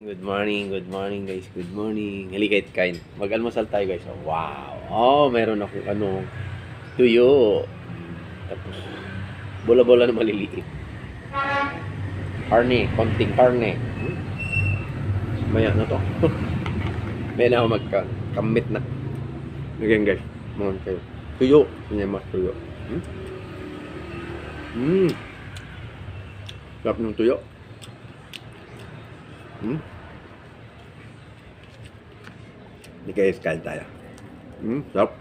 Good morning, good morning guys, good morning. Halika kain. Mag-almusal tayo guys. Wow! Oh, meron akong ano, tuyo. Tapos, bola-bola na maliliit. Karne, konting karne. Hmm? Maya na to. Maya na ako magka-kamit na. Again guys, mga kayo. Tuyo. Yan mas tuyo. Hmm? Hmm. Sarap ng tuyo. Hmm? Hindi kayo kain tayo. Hmm? Sarap.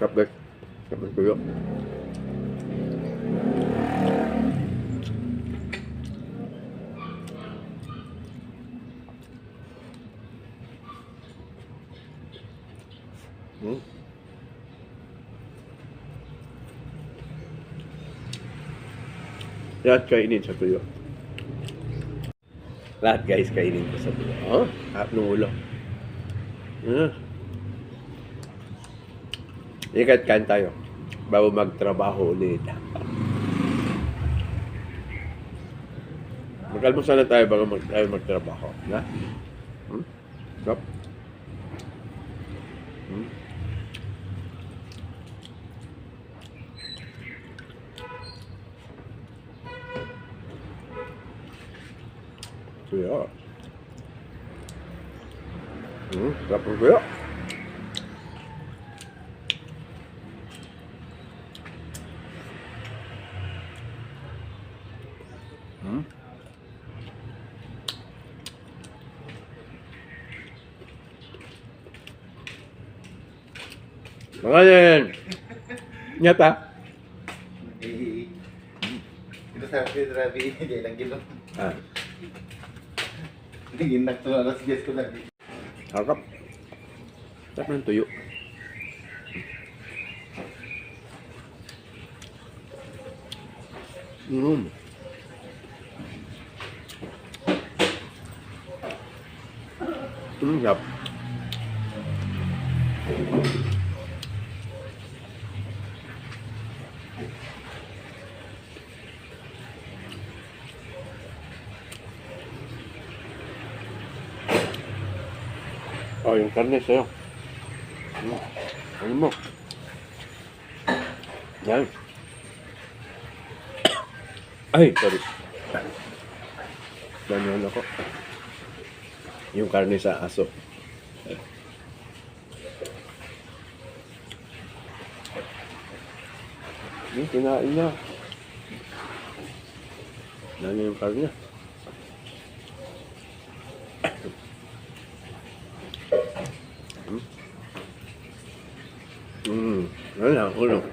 Sarap guys. Sarap ng tuyo. Hmm? Lahat kainin sa tuyo. Lahat guys kainin ko sa tuyo. Oh, harap ng ulo. Ah. Ikat kain tayo. Bago magtrabaho ulit. Magkalmusan na tayo bago mag, tayo magtrabaho. Na? Hmm? Stop. Hmm? Tuyo. Hmm, sarap ng tuyo. Hmm? Mga yan. Nyata. Itu sabi Rabi, hindi lang gino. Ah, Ginak to alas 10 ko lagi. harap. Sarap ng tuyo. Mm. Mm, sarap. Oh, yung karne sa'yo. Mm. Ano mo? Yan. Ay, sorry. Ganyan ako. Yung karne sa aso. Yung kinain niya. Yan yung karne. Lang, ulo.